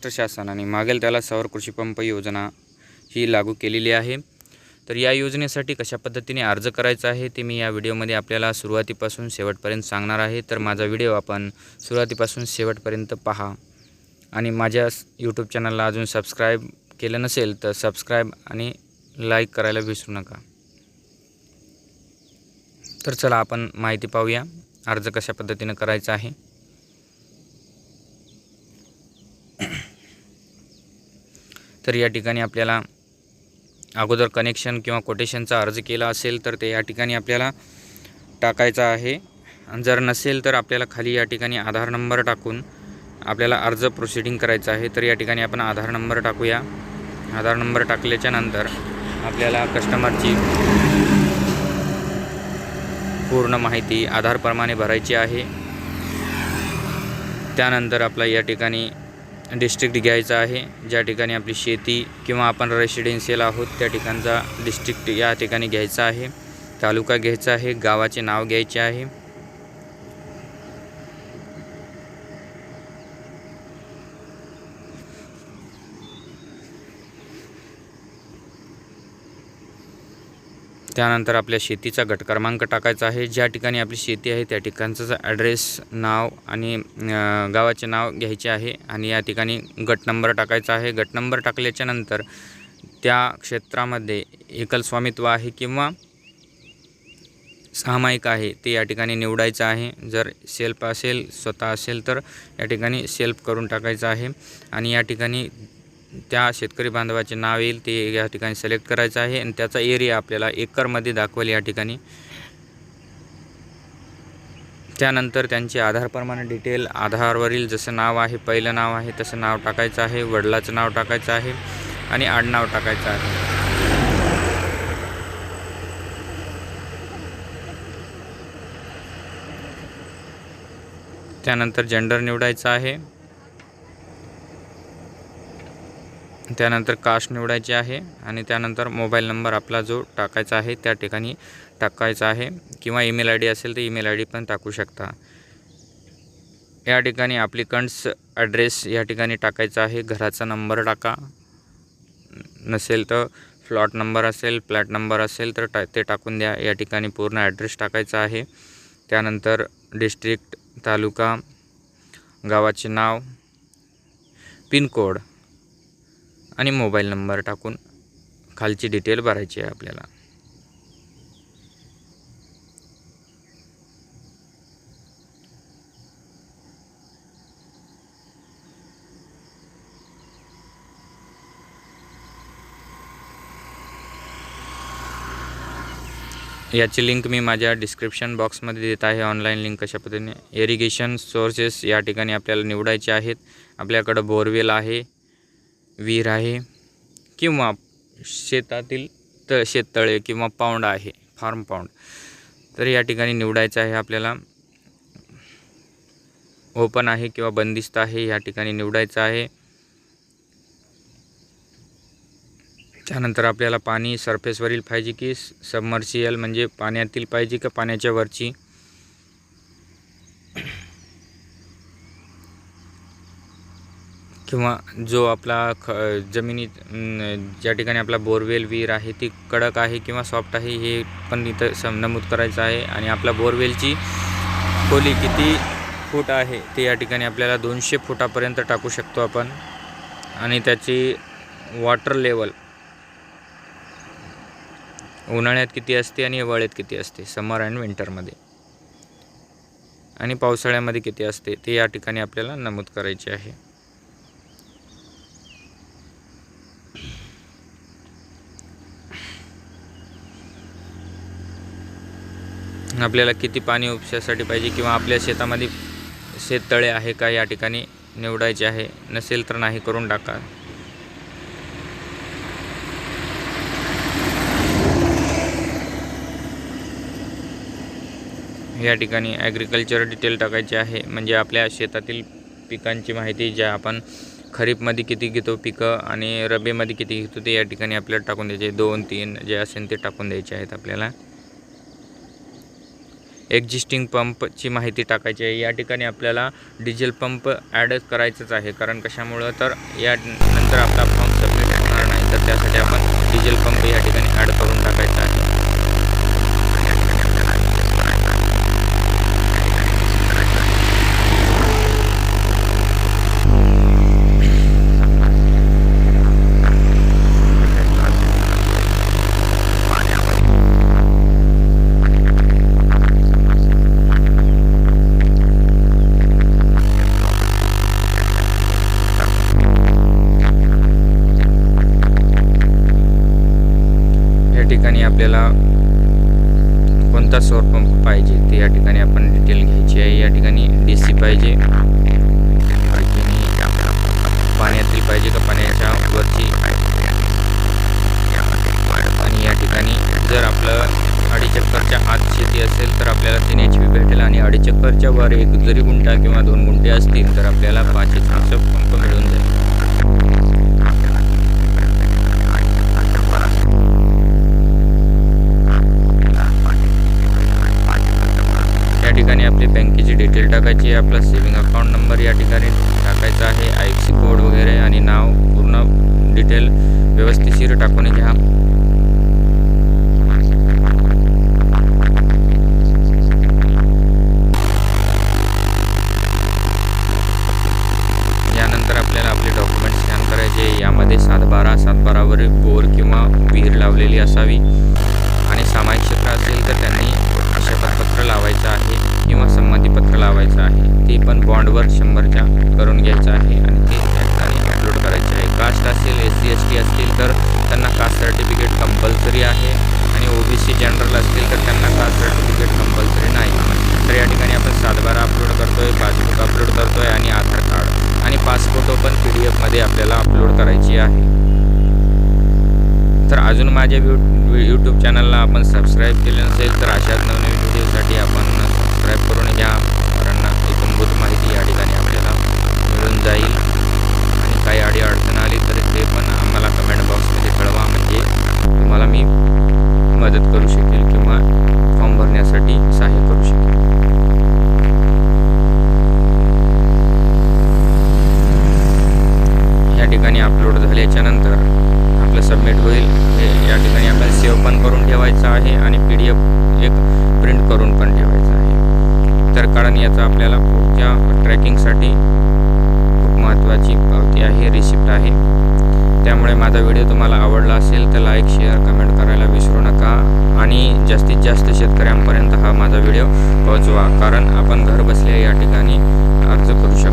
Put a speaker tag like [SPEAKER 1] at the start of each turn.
[SPEAKER 1] महाराष्ट्र शासनाने मागेल त्याला सौर कृषीपंप योजना ही लागू केलेली आहे. तर या योजनेसाठी कशा पद्धतीने अर्ज करायचा आहे ते मी या व्हिडिओमध्ये आपल्याला सुरुवातीपासून शेवटपर्यंत सांगणार आहे. तर माझा व्हिडिओ आपण सुरुवातीपासून शेवटपर्यंत पहा. आणि माझ्या यूट्यूब चॅनलला अजून सबस्क्राईब केलं नसेल तर सबस्क्राईब आणि लाईक करायला विसरू नका. तर चला आपण माहिती पाहूया. अर्ज कशा पद्धतीनं करायचा आहे. तर या ठिकाणी आपल्याला अगोदर कनेक्शन किंवा कोटेशनचा अर्ज केला असेल तर ते या ठिकाणी आपल्याला टाकायचा आहे. आणि जर नसेल तर आपल्याला खाली या ठिकाणी आधार नंबर टाकून आपल्याला अर्ज प्रोसिडिंग करायचा आहे. तर या ठिकाणी आपण आधार नंबर टाकूया. आधार नंबर टाकल्याच्या नंतर आपल्याला कस्टमरची पूर्ण माहिती आधारप्रमाणे भरायची आहे. त्यानंतर आपला या ठिकाणी डिस्ट्रिक्ट घ्यायचा आहे. ज्या ठिकाणी आपली शेती किंवा आपण रेसिडेन्शियल आहोत त्या ठिकाणचा डिस्ट्रिक्ट या ठिकाणी घ्यायचा आहे. तालुका घ्यायचा आहे गावाचे नाव घ्यायचे आहे. त्यानंतर आपल्या शेतीचा गट क्रमांक टाकायचा आहे. ज्या ठिकाणी आपली शेती आहे त्या ठिकाणचं ॲड्रेस नाव आणि गावाचे नाव घ्यायचे आहे आणि या ठिकाणी गट नंबर टाकायचा आहे. गट नंबर टाकल्याच्या नंतर त्या क्षेत्रामध्ये एकल स्वामित्व आहे किंवा सामायिक आहे ते या ठिकाणी निवडायचं आहे. जर सेल्फ असेल स्वतः असेल तर या ठिकाणी सेल्फ करून टाकायचं आहे. आणि या ठिकाणी त्या शेतकरी बांधवाचे नाव येईल ते या ठिकाणी सिलेक्ट करायचं आहे आणि त्याचा एरिया आपल्याला एकरमध्ये दाखवेल या ठिकाणी. त्यानंतर त्यांचे आधारप्रमाणे डिटेल आधारवरील जसं नाव आहे पहिलं नाव आहे तसं नाव टाकायचं आहे वडिलाचं नाव टाकायचं आहे आणि आडनाव टाकायचं आहे. त्यानंतर जेंडर निवडायचं आहे. त्यानंतर कास्ट निवडायची आहे आणि त्यानंतर मोबाईल नंबर आपला जो टाकायचा आहे त्या ठिकाणी टाकायचा आहे. किंवा ईमेल आय डी असेल तर ईमेल आय डी पण टाकू शकता. या ठिकाणी ॲप्लिकंट्स ॲड्रेस या ठिकाणी टाकायचा आहे. घराचा नंबर टाका. नसेल तर फ्लॉट नंबर असेल फ्लॅट नंबर असेल तर टा ते टाकून द्या. या ठिकाणी पूर्ण ॲड्रेस टाकायचा आहे. त्यानंतर डिस्ट्रिक्ट तालुका गावाचे नाव पिनकोड आणि मोबाईल नंबर टाकून खालची डिटेल भरायची आहे आपल्याला. याची लिंक मी माझ्या डिस्क्रिप्शन बॉक्समध्ये देत आहे. ऑनलाईन लिंक कशा पद्धतीने? इरिगेशन सोर्सेस या ठिकाणी आपल्याला निवडायचे आहेत. आपल्याकडं बोरवेल आहे. विहीर आहे किंवा शेतातील त शेततळे किंवा पाऊंड आहे फार्म पाऊंड तर या ठिकाणी निवडायचं आहे आपल्याला. ओपन आहे किंवा बंदिस्त आहे या ठिकाणी निवडायचं आहे. त्यानंतर आपल्याला पाणी सरफेसवरील पाहिजे की सबमर्शियल म्हणजे पाण्यातील पाहिजे का पाण्याच्या वरची? किंवा जो आपला ख जमिनीत ज्या ठिकाणी आपला बोरवेल विहीर आहे ती कडक आहे किंवा सॉफ्ट आहे हे पण इथं सम नमूद करायचं आहे. आणि आपला बोरवेलची खोली किती फूट आहे ते या ठिकाणी आपल्याला दोनशे फुटापर्यंत टाकू शकतो आपण. आणि त्याची वॉटर लेवल उन्हाळ्यात किती असते आणि हिवाळ्यात किती असते समर अँड विंटरमध्ये. आणि पावसाळ्यामध्ये किती असते ते या ठिकाणी आपल्याला नमूद करायचे आहे. आपल्याला किती पाणी उपशासाठी पाहिजे किंवा आपल्या शेतामध्ये शेततळे आहे का या ठिकाणी निवडायचे आहे नसेल तर नाही करून टाका. या ठिकाणी ॲग्रिकल्चर डिटेल टाकायचे आहे. म्हणजे आपल्या शेतातील पिकांची माहिती ज्या आपण खरीपमध्ये किती घेतो पिकं आणि रब्बीमध्ये किती घेतो ते या ठिकाणी आपल्याला टाकून द्यायचे दोन तीन जे असेल ते टाकून द्यायचे आहेत आपल्याला. एक्झिस्टिंग पंपची माहिती टाकायची आहे. या ठिकाणी आपल्याला डिझेल पंप ॲड करायचंच आहे. कारण कशामुळं? तर या नंतर आपला फॉर्म सबमिट होणार नाही. तर त्यासाठी आपण डिझेल पंप या ठिकाणी ॲड करून टाकायचा आहे. आपल्याला कोणता सौर पंप पाहिजे ते या ठिकाणी आपण डिटेल घ्यायची आहे. या ठिकाणी डी सी पाहिजे. पाण्यातील पाहिजे का पाण्याच्या वरची? आणि या ठिकाणी जर आपलं अडीचक्करच्या आत शेती असेल तर आपल्याला तीन एच पी भेटेल आणि अडीचक्करच्या वर एक जरी गुंठा किंवा दोन गुंठे असतील तर आपल्याला पाच एच पीचं पंप मिळून जाईल. डिटेल टाकायची आहे. आपला सेविंग अकाउंट नंबर या ठिकाणी टाकायचा आहे. आय सी कोड वगैरे आणि नाव पूर्ण डिटेल व्यवस्थितशीर टाकून घ्या. यानंतर आपल्याला आपले डॉक्युमेंट स्कॅन करायचे यामध्ये सात बारा सात बारावर बोर किंवा विहीर लावलेली असावी. आणि सामायिक क्षेत्र असेल तर त्यांनी शपथपत्र लावायचं आहे. लावायचं आहे. ते पण बॉन्डवर शंभरच्या करून घ्यायचं आहे आणि ते त्या ठिकाणी अपलोड करायचे आहे. कास्ट असेल एस सी एस टी असतील तर त्यांना कास्ट सर्टिफिकेट कंपल्सरी आहे. आणि ओ बी सी जनरल असतील तर त्यांना कास्ट सर्टिफिकेट कंपल्सरी नाही. तर या ठिकाणी आपण सातबारा अपलोड करतो आहे पासबुक अपलोड करतो आहे आणि आधार कार्ड आणि पासफोटो पण पी डी एफमध्ये आपल्याला अपलोड करायची आहे. तर अजून माझ्या व्यू यूट्यूब चॅनलला आपण सबस्क्राईब केले नसेल तर अशाच नवनवीन व्हिडिओसाठी आपण सबस्क्राईब करून घ्या. माझा व्हिडिओ तुम्हाला आवडला असेल तर लाईक शेअर कमेंट करायला विसरू नका. आणि जास्तीत जास्त शेतकऱ्यांपर्यंत हा माझा व्हिडिओ पोहोचवा कारण आपण घर बसल्या या ठिकाणी अर्ज करू शकतो.